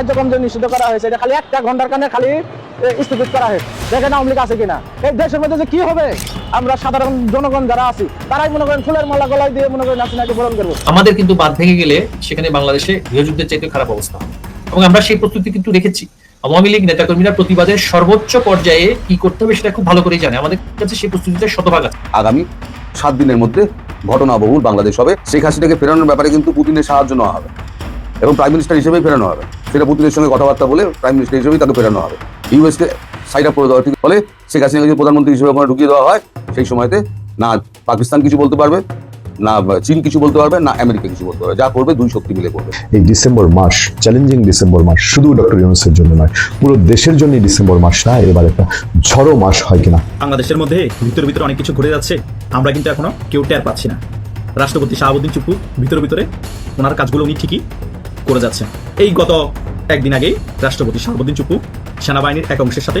কার্যক্রম যে নিষিদ্ধ করা হয়েছে এটা খালি একটা ঘণ্টার কারণে খালি স্থগিত করা হয়েছে। দেখেন আওয়ামী লীগ আছে কিনা? এই দেশের মধ্যে যে কি হবে? আমরা সাধারণ জনগণ যারা আছি তারাই মনে করেন ফুলের মালা গলায় দিয়ে মনে করেন নাচিনাকে বরণ করব। আমাদের কিন্তু বাদ ভেঙে গেলে সেখানে বাংলাদেশে গৃহযুদ্ধের চাইতে খারাপ অবস্থা। এবং আমরা সেই প্রস্তুতি কিন্তু রেখেছি। আওয়ামী লীগ নেতাকর্মীরা প্রতিবাদের সর্বোচ্চ পর্যায়ে কি করতে হবে সেটা খুব ভালো করেই জানে। আমাদের কাছে সেই প্রস্তুতিতে শতভাগ আছে। আগামী সাত দিনের মধ্যে ঘটনাবহুল বাংলাদেশ হবে। শেখ হাসিনাকে ফেরানোর ব্যাপারে কিন্তু পুতিনের সাহায্য নেওয়া হবে। এবং প্রাইম মিনিস্টার হিসেবেই ফেরানো হবে। সেটা পুতিনের সঙ্গে কথাবার্তা বলে প্রাইম মিনিস্টার হিসেবেই তাকে ফেরানো হবে। ইউএসকে সাইড আপ করে দেওয়া ঠিক ফলে শেখ হাসিনাকে যদি প্রধানমন্ত্রী হিসেবে ওখানে ঢুকিয়ে দেওয়া হয় সেই সময়তে না পাকিস্তান কিছু বলতে পারবে না চীন কিছু বলতে পারবে না আমেরিকা কিছু বলতে পারবে। যা করবে দুই শক্তি মিলে করবে। এই ডিসেম্বর মাস চ্যালেঞ্জিং ডিসেম্বর মাস শুধু ডক্টর ইউনুসের জন্য নয় পুরো দেশের জন্য ডিসেম্বর মাস না এবার একটা ঝড়ো মাস হয় কিনা। বাংলাদেশের মধ্যে ভিতরে ভিতরে অনেক কিছু ঘুরে যাচ্ছে আমরা কিন্তু এখনও কেউ টের পাচ্ছি না। রাষ্ট্রপতি শাহাবুদ্দিন চুপু ভিতরে ভিতরে ওনার কাজগুলো উনি ঠিকই করে যাচ্ছে। এই গত একদিন আগেই রাষ্ট্রপতি শাহাবুদ্দিন চুপু সেনাবাহিনীর এক অংশের সাথে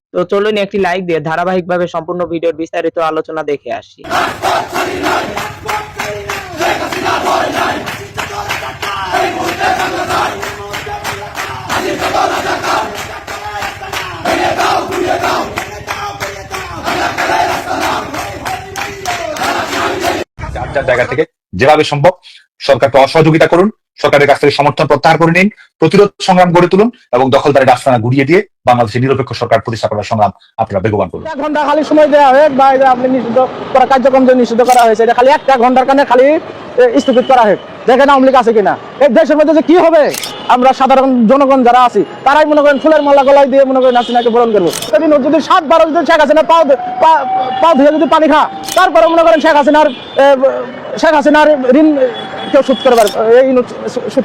তো চলুন একটি লাইক দিয়ে ধারাবাহিকভাবে সম্পূর্ণ ভিডিওর বিস্তারিত আলোচনা দেখে আসি। জায়গা থেকে যেভাবে সম্ভব সরকারকে অসহযোগিতা করুন সরকারের কাছ থেকে সমর্থন প্রত্যাহার করে নিন, প্রতিরোধ সংগ্রাম গড়ে তুলুন এবং দখলদারি ডাস্তানা ঘুরিয়ে দিয়ে বাংলাদেশের নিরপেক্ষ সরকার প্রতিষ্ঠা করার সংগ্রাম আপনারা বেগবান করুন। ঘণ্টা খালি সময় দেওয়া হয়ে বা আপনি নিষিদ্ধ করা কার্যক্রম যে নিষিদ্ধ করা হয়েছে, এটা খালি একটা ঘণ্টার কারণে খালি স্থগিত করা হয়েছে দেখেন আওয়ামী লীগ আছে কিনা? এই দেশের মধ্যে যে কি হবে? আমরা সাধারণ জনগণ যারা আছি, তারাই মনে করেন ফুলের মালা গলায় দিয়ে মনে করেন নাচিনাকে বরণ করব। সেদিন যদি সাত, বারো যদি শেখ হাসিনা পাও পাও ধুয়ে যদি পানি খা তারপরে মনে করেন শেখ হাসিনার শেখ হাসিনার ঋণ কেউ করে পারবে এই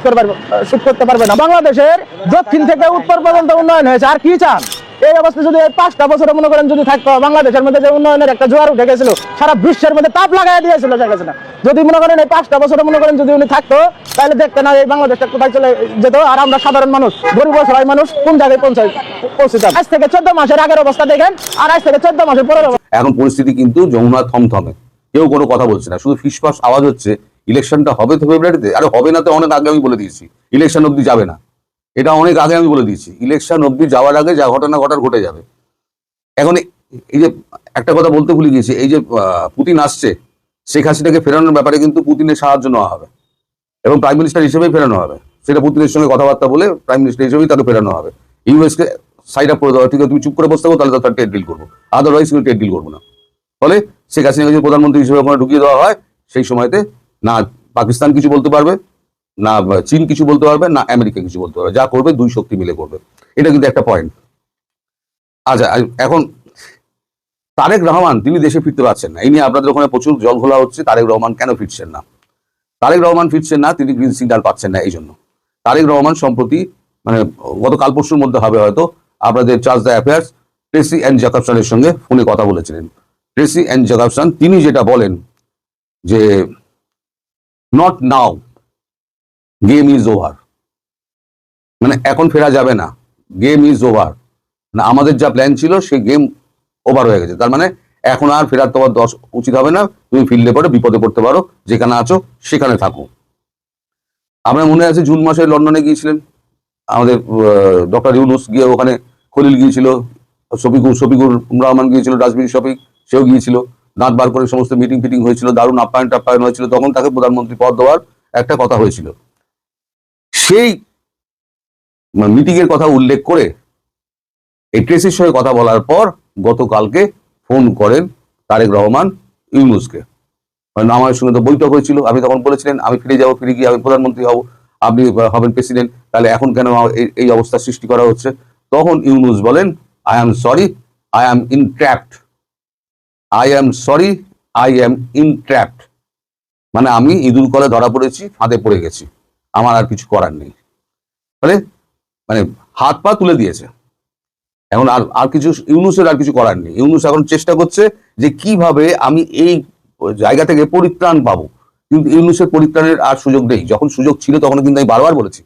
করে পারবে সুদ করতে পারবে না। বাংলাদেশের দক্ষিণ থেকে উত্তর পর্যন্ত উন্নয়ন হয়েছে। আর কি চান? এই অবস্থা যদি পাঁচটা বছরে মনে করেন যদি থাকতো, বাংলাদেশের মধ্যে যে উন্নয়নের একটা জোয়ার উঠে গেছিল, সারা বিশ্বের মধ্যে তাপ লাগাই দিয়েছিল শেখ হাসিনা যদি মনে করেন এই পাঁচটা বছরে মনে করেন যদি উনি থাকতো, তাহলে দেখতে না এই বাংলাদেশটা কোথায় চলে যেত। আর আমরা সাধারণ মানুষ, গরিব অসহায় মানুষ, কোন জায়গায় পৌঁছায় পৌঁছিতাম? আজ থেকে চোদ্দ মাসের আগের অবস্থা দেখেন, আর আজ থেকে চোদ্দ মাসের পরের অবস্থা এখন পরিস্থিতি কিন্তু যমুনা থমথমে। কেউ কোনো কথা বলছে না, শুধু ফিসফাস আওয়াজ হচ্ছে ইলেকশনটা হবে তো ফেব্রুয়ারিতে। আরে হবে না তো অনেক আগে আমি বলে দিয়েছি। ইলেকশন অবধি যাবে না। এটা অনেক আগে আমি বলে দিয়েছি। ইলেকশন অবধি যাওয়ার আগে যা ঘটনা ঘটার ঘটে যাবে। এখন এই- যে একটা কথা বলতে ভুলে গিয়েছি, এই যে পুতিন আসছে, শেখ হাসিনাকে ফেরানোর ব্যাপারে কিন্তু পুতিনের সাহায্য নেওয়া হবে এবং প্রাইম মিনিস্টার হিসেবেই ফেরানো হবে। সেটা পুতিনের সঙ্গে কথাবার্তা বলে প্রাইম মিনিস্টার হিসেবেই তাকে ফেরানো হবে। ইউএসকে সাইড আপ করে দেওয়া ঠিক আছে, তুমি চুপ করে বসতে তাহলে তার ট্রেড ডিল করব। আদারওয়াইজ কিন্তু ট্রেড ডিল করব না। ফলে শেখ হাসিনাকে যদি প্রধানমন্ত্রী হিসেবে ওখানে ঢুকিয়ে দেওয়া হয়, সেই সময়তে না পাকিস্তান কিছু বলতে পারবে, না চীন কিছু বলতে পারবে, না আমেরিকা কিছু বলতে পারবে। যা করবে দুই শক্তি মিলে করবে। এটা কিন্তু একটা পয়েন্ট আচ্ছা এখন তারেক রহমান, তিনি দেশে ফিরতে পারছেন না। এই নিয়ে আপনাদের ওখানে প্রচুর জল ঘোলা হচ্ছে, তারেক রহমান কেন ফিরছেন না? তারেক রহমান ফিরছেন না, তিনি গ্রিন সিগন্যাল পাচ্ছেন না এই জন্য তারেক রহমান সম্প্রতি মানে গত কাল পরশুর মধ্যে হবে হয়তো, আপনাদের charge the affairs Tracy and জ্যাকবসনের সঙ্গে ফোনে কথা বলেছিলেন। ট্রেসি অ্যান্ড জ্যাকবসন তিনি যেটা বলেন যে not now game is over মানে এখন ফেরা যাবে না। গেম ইজ ওভার না, আমাদের যা প্ল্যান ছিল, সেই গেম ওভার হয়ে গেছে। তার মানে এখন আর ফেরার তোমার দশ উচিত হবে না। তুমি ফিল্ডে পরে বিপদে পড়তে পারো। যেখানে আছো, সেখানে থাকো। আপনার মনে আছে জুন মাসে লন্ডনে গিয়েছিলেন? আমাদের ডক্টর ইউনুস গিয়ে ওখানে খলিল গিয়েছিল। শফিকুর শফিকুর রহমান গিয়েছিল, ডাস্টবিন শফিক, সেও গিয়েছিল। দাঁত বার করে সমস্ত মিটিং ফিটিং হয়েছিল, দারুণ আপ্যায়ন টাপ্যায়ন হয়েছিল, তখন তাকে প্রধানমন্ত্রী পদ দেওয়ার একটা কথা হয়েছিল। সেই মিটিং এর কথা উল্লেখ করে এই ট্রেসির সঙ্গে কথা বলার পর গতকালকে ফোন করেন তারেক রহমান ইউনুসকে। কারণ আমার সঙ্গে তো বৈঠক হয়েছিল আমি তখন বলেছিলেন, আমি ফিরে যাব, ফিরে গিয়ে আমি প্রধানমন্ত্রী হব, আপনি হবেন প্রেসিডেন্ট, তাহলে এখন কেন এই- অবস্থা সৃষ্টি করা হচ্ছে? তখন ইউনুস বলেন I am sorry I am entrapped I am sorry I am entrapped মানে আমি ইঁদুর কলে ধরা পড়েছি, ফাঁদে পড়ে গেছি। আমার আর কিছু করার নেই। ফলে মানে হাত পা তুলে দিয়েছে। এখন আর আর কিছু, ইউনুসের আর কিছু করার নেই। ইউনুস এখন চেষ্টা করছে যে কীভাবে আমি এই জায়গা থেকে পরিত্রাণ পাবো। কিন্তু ইউনুসের পরিত্রাণের আর সুযোগ নেই। যখন সুযোগ ছিল তখন কিন্তু আমি বারবার বলেছি।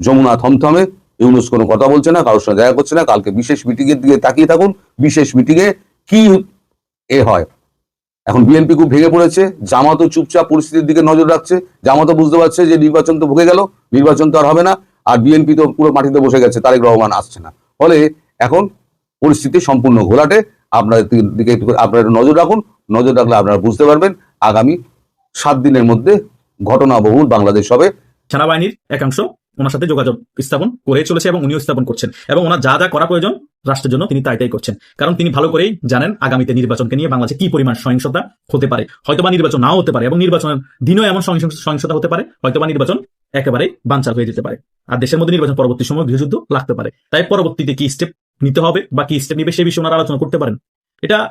যমুনা থমথমে, ইউনুস কোনো কথা বলছে না, কারোর সঙ্গে দেখা করছে না। কালকে বিশেষ মিটিংয়ের দিকে তাকিয়ে থাকুন। বিশেষ মিটিংয়ে কি এ হয়। এখন বিএনপি খুব ভেঙে পড়েছে, জামাতও চুপচাপ পরিস্থিতির দিকে নজর রাখছে জামাতও বুঝতে পারছে যে নির্বাচন তো ভুগে গেল, নির্বাচন তো আর হবে না, আর বিএনপি তো পুরো মাটিতে বসে গেছে, তারেক রহমান আসছে না। ফলে এখন পরিস্থিতি সম্পূর্ণ ঘোলাটে আপনাদের দিকে একটু আপনারা নজর রাখুন, নজর রাখলে আপনারা বুঝতে পারবেন, আগামী সাত দিনের মধ্যে ঘটনাবহুল বাংলাদেশ হবে। সেনাবাহিনীর একাংশ ওনার সাথে যোগাযোগ স্থাপন করে চলেছে এবং উনিও স্থাপন করছেন। এবং ওনার যা যা করা প্রয়োজন রাষ্ট্রের জন্য তিনি তাই তাই করছেন। কারণ তিনি ভালো করেই জানেন আগামীতে নির্বাচনকে নিয়ে বাংলাদেশে কি পরিমাণ সহিংসতা হতে পারে। হয়তোবা নির্বাচন নাও হতে পারে এবং নির্বাচনের দিনও এমন সহিংসতা হতে পারে, হয়তোবা নির্বাচন একেবারে বানচাল হয়ে যেতে পারে। আর দেশের মধ্যে নির্বাচন পরবর্তী সময় গৃহযুদ্ধ লাগতে পারে। তাই পরবর্তীতে কি স্টেপ নিতে হবে বা কি স্টেপ নিবে সে বিষয়ে ওনারা আলোচনা করতে পারেন। এটা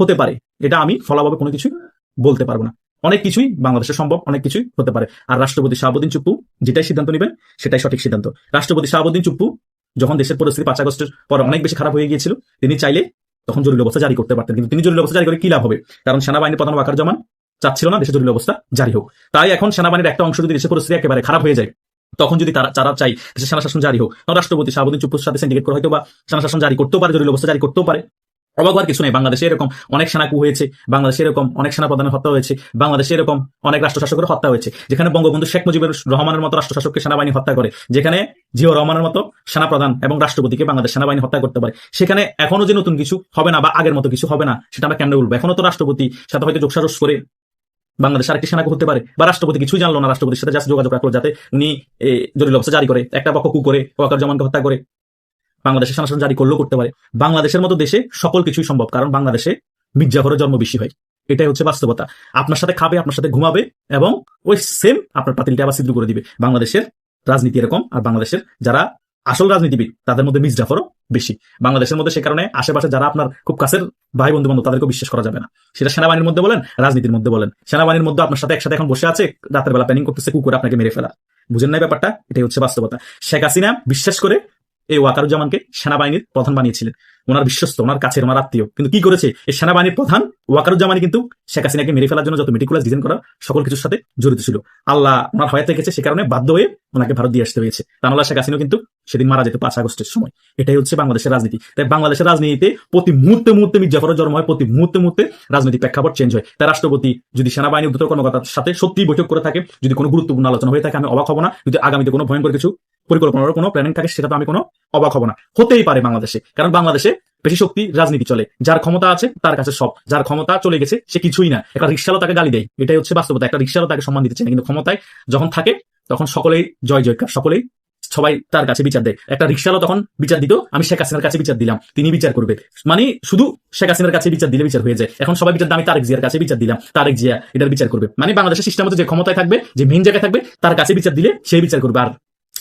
হতে পারে। এটা আমি ফলাভাবে কোনো কিছুই বলতে পারব না। অনেক কিছুই বাংলাদেশে সম্ভব, অনেক কিছুই হতে পারে। আর রাষ্ট্রপতি শাহাবুদ্দিন চুপ্পু যেটাই সিদ্ধান্ত নেবেন, সেটাই সঠিক সিদ্ধান্ত। রাষ্ট্রপতি শাহাবুদ্দিন চুপ্পু যখন দেশের পরিস্থিতি পাঁচ আগস্টের পর অনেক বেশি খারাপ হয়ে গিয়েছিল, তিনি চাইলে তখন জরুরি অবস্থা জারি করতে পারতেন। কিন্তু তিনি জরুরি অবস্থা জারি করে কি লাভ হবে? কারণ সেনাবাহিনী প্রধান ওয়াকার জামান চাচ্ছিল না দেশে জরুরি অবস্থা জারি হোক। তাই এখন সেনাবাহিনীর একটা অংশ যদি দেশের পরিস্থিতি একেবারে খারাপ হয়ে যায়, তখন যদি তারা যারা চাই দেশের সেনা শাসন জারি হোক রাষ্ট্রপতি শাহাবুদ্দিন চুপ্পুর সাথে সিন্ডিকেট করে হয়তো বা সেনা শাসন জারি করতেও পারে, জরুরি অবস্থা জারি করতেও পারে। অবাক হওয়ার কিছু নেই। বাংলাদেশে এরকম অনেক সেনাকু হয়েছে, বাংলাদেশে এরকম অনেক সেনা প্রধানের হত্যা হয়েছে, বাংলাদেশে এরকম অনেক রাষ্ট্রশাসকের হত্যা হয়েছে। যেখানে বঙ্গবন্ধু শেখ মুজিবুর রহমানের মতো রাষ্ট্রশাসককে সেনাবাহিনী হত্যা করে, যেখানে জিও রহমানের মতো সেনাপ্রধান এবং রাষ্ট্রপতিকে বাংলাদেশ সেনাবাহিনী হত্যা করতে পারে। সেখানে এখনও যে নতুন কিছু হবে না বা আগের মতো কিছু হবে না, সেটা আমরা কেমনে বলব? এখনও তো রাষ্ট্রপতি সাথে হয়তো যোগসাজস করে বাংলাদেশ আরেকটি সেনাকে হতে পারে, বা রাষ্ট্রপতি কিছুই জানলো না রাষ্ট্রপতির সাথে যোগাযোগ রাখল যাতে উনি জরুরি অবস্থা জারি করে, একটা পক্ষ কু করে, ওয়াকার জামানকে হত্যা করে। বাংলাদেশের সেনা শাসন জারি করলেও করতে পারে। বাংলাদেশের মতো দেশে সকল কিছুই সম্ভব, কারণ বাংলাদেশে মির্জাফরের জন্ম বেশি হয়। এটাই হচ্ছে বাস্তবতা। আপনার সাথে খাবে, আপনার সাথে ঘুমাবে এবং ওই সেম আপনার পাতিলটা আবার সিদ্ধ করে দিবে। বাংলাদেশের রাজনীতি এরকম, আর বাংলাদেশের যারা আসল রাজনীতিবিদ, তাদের মধ্যে মির্জাফরও বেশি। বাংলাদেশের মধ্যে সে কারণে আশেপাশে যারা আপনার খুব কাছের ভাই বন্ধু বান্ধব তাদেরকে বিশ্বাস করা যাবে না। সেটা সেনাবাহিনীর মধ্যে বলেন, রাজনীতির মধ্যে বলেন। সেনাবাহিনীর মধ্যে আপনার সাথে একসাথে এখন বসে আছে, রাতের বেলা প্ল্যানিং করতেছে কুকুর আপনাকে মেরে ফেলা। বুঝেন নাই ব্যাপারটা? এটাই হচ্ছে বাস্তবতা। শেখ হাসিনা, বিশ্বাস করে এই ওয়াকারুজ্জামানকে সেনাবাহিনীর প্রধান বানিয়েছিলেন। ওনার বিশ্বস্ত, ওনার কাছের, ওনার আত্মীয়। কিন্তু কি করেছে? এই সেনাবাহিনীর প্রধান ওয়াকারুজ্জামানি কিন্তু শেখ হাসিনাকে মেরে ফেলার জন্য যত মেটিকুলাস ডিজাইন করা সকল কিছুর সাথে জড়িত ছিল। আল্লাহ ওনার হয়ে থেকেছে, সে কারণে বাধ্য হয়ে ওনাকে ভারত দিয়ে আসতে হয়েছে। তা নাহলে শেখ হাসিনা কিন্তু সেদিন মারা যেত পাঁচ আগস্টের সময়। এটাই হচ্ছে বাংলাদেশের রাজনীতি। তাই বাংলাদেশের রাজনীতিতে প্রতি মুহূর্তে মুহূর্তে মির্জাফরের জন্ম হয়, প্রতি মুহূর্তে মুহূর্তে রাজনৈতিক প্রেক্ষাপট চেঞ্জ হয়। তাই রাষ্ট্রপতি যদি সেনাবাহিনী উদ্যত কর্মকর্তার সাথে সত্যি বৈঠক করে থাকে, যদি কোনো গুরুত্বপূর্ণ আলোচনা হয়ে থাকে, আমি অবাক হব না। যদি আগামীতে কোনো ভয়ঙ্কর কিছু পরিকল্পনার কোনো প্ল্যানিং থাকে, সেটা তো আমি কোনো অবাক হব না। হতেই পারে বাংলাদেশে, কারণ বাংলাদেশে বেশি শক্তি রাজনীতি চলে। যার ক্ষমতা আছে, তার কাছে সব। যার ক্ষমতা চলে গেছে, সে কিছুই না। একটা রিক্সালও তাকে গালি দেয়। এটাই হচ্ছে বাস্তবতা। একটা রিক্সালও তাকে সম্মান দিতে কিন্তু ক্ষমতায় যখন থাকে, তখন সকলেই জয় জয়কার, সকলেই সবাই তার কাছে বিচার দেয়। একটা রিক্সালও তখন বিচার দিত, আমি শেখ হাসিনার কাছে বিচার দিলাম, তিনি বিচার করবে। মানে শুধু শেখ হাসিনার কাছে বিচার দিলে বিচার হয়ে যায়। এখন সবাই বিচার আমি তারেক জিয়ার কাছে বিচার দিলাম, তারেক জিয়া এটার বিচার করবে। মানে বাংলাদেশের সিস্টেম হচ্ছে যে ক্ষমতায় থাকবে, যে মেইন জায়গায় থাকবে, তার কাছে বিচার দিলে সেই বিচার করবে। আর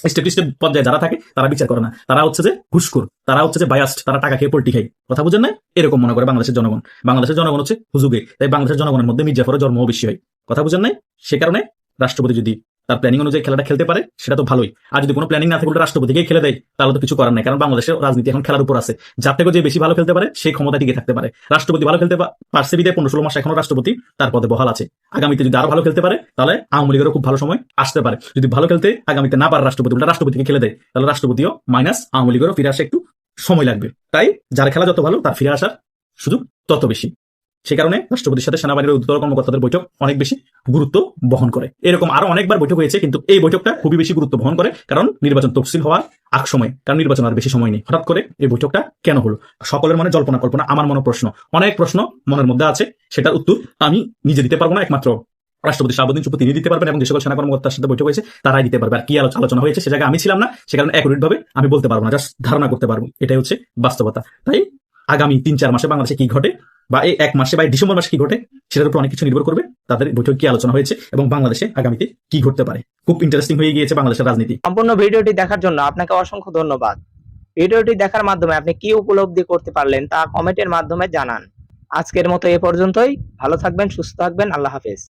স্টেপ পর্যায়ে যারা থাকে, তারা বিচার করে না। তারা হচ্ছে যে ঘুষখোর, তারা হচ্ছে যে বায়াস্ট তারা টাকা খেয়ে পোল্টি খায়। কথা বুঝেন না এরকম মনে করে বাংলাদেশের জনগণ। বাংলাদেশের জনগণ হচ্ছে হুজুগে। তাই বাংলাদেশের জনগণের মধ্যে মির্জাফরের জন্ম বেশি হয়। কথা বুঝেন নাই? সে কারণে রাষ্ট্রপতি যদি তার প্ল্যানিং অনুযায়ী খেলাটা খেলতে পারে, সেটা তো ভালোই। আর যদি কোনো প্ল্যানিং না থাকে, উল্টো রাষ্ট্রপতিকেই খেলে দেয়, তাহলে তো কিছু করার নাই, কারণ বাংলাদেশের রাজনীতি এখন খেলার উপর আছে। যার থেকে যে বেশি ভালো খেলতে পারে, সেই ক্ষমতা টিকে থাকতে পারে। রাষ্ট্রপতি ভালো খেলতে পারছে বিদায় পনেরো ষোলো মাস এখনও রাষ্ট্রপতি, তার পদে বহাল আছে। আগামীতে যদি আরও ভালো খেলতে পারে, তাহলে আওয়ামী লীগেরও খুব ভালো সময় আসতে পারে। যদি ভালো খেলতে আগামীতে না পারে রাষ্ট্রপতি, উল্টা রাষ্ট্রপতিকে খেলে দেয়, তাহলে রাষ্ট্রপতিও মাইনাস আওয়ামী লীগেরও ফিরে আসে একটু সময় লাগবে। তাই যার খেলা যত ভালো, তার ফিরে আসার সুযোগ তত বেশি। সে কারণে রাষ্ট্রপতির সাথে সেনাবাহিনীর উদ্যোগ কর্মকর্তাদের বৈঠক অনেক বেশি গুরুত্ব বহন করে। এরকম আরও অনেকবার বৈঠক হয়েছে, কিন্তু এই বৈঠকটা খুবই বেশি গুরুত্ব বহন করে, কারণ নির্বাচন তফসিল হওয়ার আগ সময়, কারণ নির্বাচন আর বেশি সময় নেই। হঠাৎ করে এই বৈঠকটা কেন হলো? সকলের মনে জল্পনা কল্পনা, আমার মনে প্রশ্ন। অনেক প্রশ্ন মনের মধ্যে আছে, সেটার উত্তর আমি নিজে দিতে পারব না, একমাত্র রাষ্ট্রপতি শাহাবুদ্দিন চুপ্পু তিনি দিতে পারবেন এবং যে সকল সেনা কর্মকর্তার সাথে বৈঠক হয়েছে, তারাই দিতে পারবে। আর কি আলো- আলোচনা হয়েছে সে জায়গায় আমি ছিলাম না, সে কারণে ভাবে আমি বলতে পারব না জাস্ট ধারণা করতে পারব। এটাই হচ্ছে বাস্তবতা। তাই আগামী তিন চার মাসে বাংলাদেশে কি ঘটে বা এই এক মাসে বা ডিসেম্বর মাসে কি ঘটে, সেটার উপর অনেক কিছু নির্ভর করবে তাদের বৈঠক কি আলোচনা হয়েছে এবং বাংলাদেশে আগামীতে কি ঘটতে পারে। খুব ইন্টারেস্টিং হয়ে গিয়েছে বাংলাদেশের রাজনীতি। সম্পূর্ণ ভিডিওটি দেখার জন্য আপনাকে অসংখ্য ধন্যবাদ। ভিডিওটি দেখার মাধ্যমে আপনি কি উপলব্ধি করতে পারলেন তা কমেন্টের মাধ্যমে জানান। আজকের মতো এ পর্যন্তই। ভালো থাকবেন, সুস্থ থাকবেন। আল্লাহ হাফেজ।